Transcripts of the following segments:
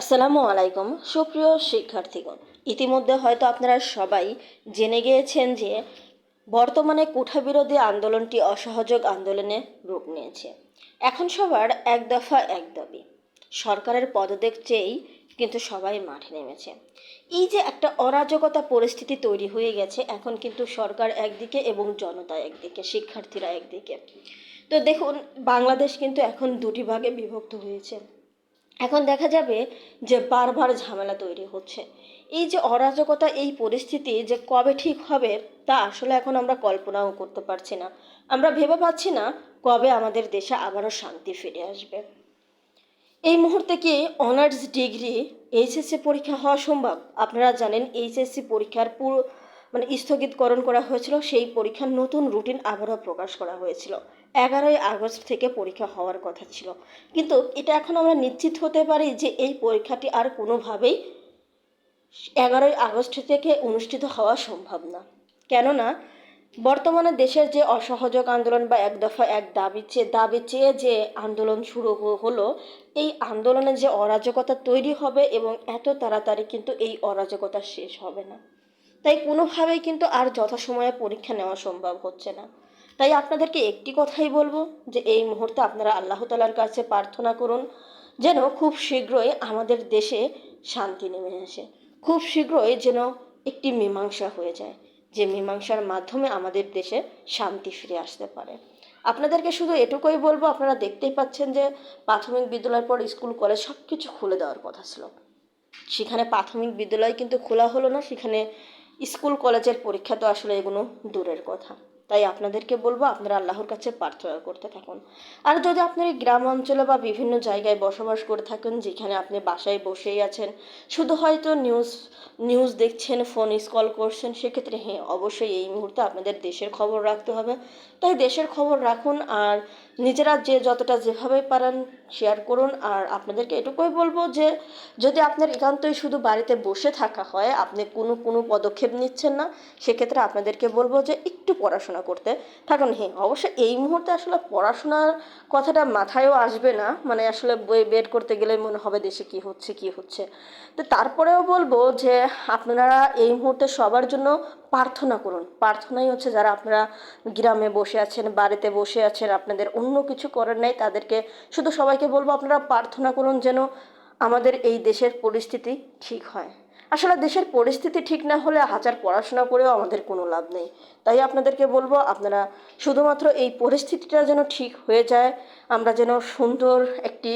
আসসালামু আলাইকুম, সুপ্রিয় শিক্ষার্থীগণ। ইতিমধ্যে হয়তো আপনারা সবাই জেনে গিয়েছেন যে বর্তমানে কোঠাবিরোধী আন্দোলনটি অসহযোগ আন্দোলনে রূপ নিয়েছে। এখন সবার এক দফা এক দাবি, সরকারের পদত্যাগ চেয়েই কিন্তু সবাই মাঠে নেমেছে। এই যে একটা অরাজকতা পরিস্থিতি তৈরি হয়ে গেছে, এখন কিন্তু সরকার একদিকে এবং জনতা একদিকে, শিক্ষার্থীরা একদিকে। তো দেখুন, বাংলাদেশ কিন্তু এখন দুটি ভাগে বিভক্ত হয়েছে। এখন দেখা যাবে যে বারবার ঝামেলা তৈরি হচ্ছে। এই যে অরাজকতা, এই পরিস্থিতি যে কবে ঠিক হবে, তা আসলে এখন আমরা কল্পনাও করতে পারছি না। আমরা ভেবে পাচ্ছি না কবে আমাদের দেশে আবারও শান্তি ফিরে আসবে। এই মুহূর্তে কি অনার্স ডিগ্রি এইচএসসি পরীক্ষা হওয়া সম্ভব? আপনারা জানেন এইচএসসি পরীক্ষার পুরো মানে স্থগিতকরণ করা হয়েছিল, সেই পরীক্ষার নতুন রুটিন আবারও প্রকাশ করা হয়েছিল। এগারোই আগস্ট থেকে পরীক্ষা হওয়ার কথা ছিল। কিন্তু এটা এখন আমরা নিশ্চিত হতে পারি যে এই পরীক্ষাটি আর কোনোভাবেই এগারোই আগস্ট থেকে অনুষ্ঠিত হওয়া সম্ভব না। কেননা, বর্তমানে দেশের যে অসহযোগ আন্দোলন বা এক দফা এক দাবি চেয়ে দাবি চেয়ে যে আন্দোলন শুরু হলো, এই আন্দোলনে যে অরাজকতা তৈরি হবে এবং এত তাড়াতাড়ি কিন্তু এই অরাজকতা শেষ হবে না। তাই কোনোভাবেই কিন্তু আর যথাসময়ে পরীক্ষা নেওয়া সম্ভব হচ্ছে না। তাই আপনাদেরকে একটি কথাই বলব, যে এই মুহূর্তে আপনারা আল্লাহ তালার কাছে প্রার্থনা করুন, যেন খুব শীঘ্রই আমাদের দেশে শান্তি নেমে আসে। খুব শীঘ্রই যেন একটি মীমাংসা হয়ে যায়, যে মীমাংসার মাধ্যমে আমাদের দেশে শান্তি ফিরে আসতে পারে। আপনাদেরকে শুধু এটুকুই বলব, আপনারা দেখতেই পাচ্ছেন যে প্রাথমিক বিদ্যালয়ের পর স্কুল, কলেজ সব কিছু খুলে দেওয়ার কথা ছিল। সেখানে প্রাথমিক বিদ্যালয় কিন্তু খোলা হলো না, সেখানে স্কুল, কলেজের পরীক্ষা তো আসলে এগুলো দূরের কথা। তাই আপনাদেরকে বলব, আপনারা আল্লাহর কাছে প্রার্থনা করতে থাকুন। আর যদি আপনি গ্রাম অঞ্চলে বা বিভিন্ন জায়গায় বসবাস করে থাকেন, যেখানে আপনি বাসায় বসেই আছেন, শুধু হয়তো নিউজ নিউজ দেখছেন ফোন স্কল করছেন, সেক্ষেত্রে হ্যাঁ অবশ্যই এই মুহূর্তে আপনাদের দেশের খবর রাখতে হবে। তাই দেশের খবর রাখুন আর নিজেরা যে যতটা যেভাবে পারেন শেয়ার করুন। আর আপনাদেরকে এটুকুই বলব যে, যদি আপনার একান্তই শুধু বাড়িতে বসে থাকা হয়, আপনি কোনো কোনো পদক্ষেপ নিচ্ছেন না, সেক্ষেত্রে আপনাদেরকে বলব যে, একটু পড়াশোনা করতে থাকুন। হ্যাঁ অবশ্যই এই মুহূর্তে আসলে পড়াশোনার কথাটা মাথায়ও আসবে না। মানে আসলে বই বের করতে গেলে মনে হবে দেশে কি হচ্ছে কি হচ্ছে। তো তারপরেও বলব যে আপনারা এই মুহূর্তে সবার জন্য প্রার্থনা করুন। প্রার্থনাই হচ্ছে যারা আপনারা গ্রামে বসে আছেন, বাড়িতে বসে আছেন, আপনাদের অন্য কিছু করার নাই, তাদেরকে শুধু সবাইকে বলব আপনারা প্রার্থনা করুন যেন আমাদের এই দেশের পরিস্থিতি ঠিক হয়। আসলে দেশের পরিস্থিতি ঠিক না হলে হাজার পড়াশোনা করেও আমাদের কোনো লাভ নেই। তাই আপনাদেরকে বলব, আপনারা শুধুমাত্র এই পরিস্থিতিটা যেন ঠিক হয়ে যায়, আমরা যেন সুন্দর একটি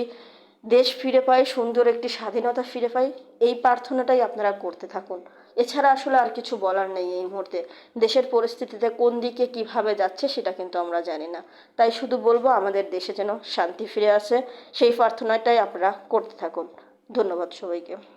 দেশ ফিরে পাই, সুন্দর একটি স্বাধীনতা ফিরে পাই, এই প্রার্থনাটাই আপনারা করতে থাকুন। এছাড়া আসলে আর কিছু বলার নেই এই মুহূর্তে। দেশের পরিস্থিতিতে কোন দিকে কীভাবে যাচ্ছে সেটা কিন্তু আমরা জানি না। তাই শুধু বলব, আমাদের দেশে যেন শান্তি ফিরে আসে, সেই প্রার্থনাটাই আপনারা করতে থাকুন। ধন্যবাদ সবাইকে।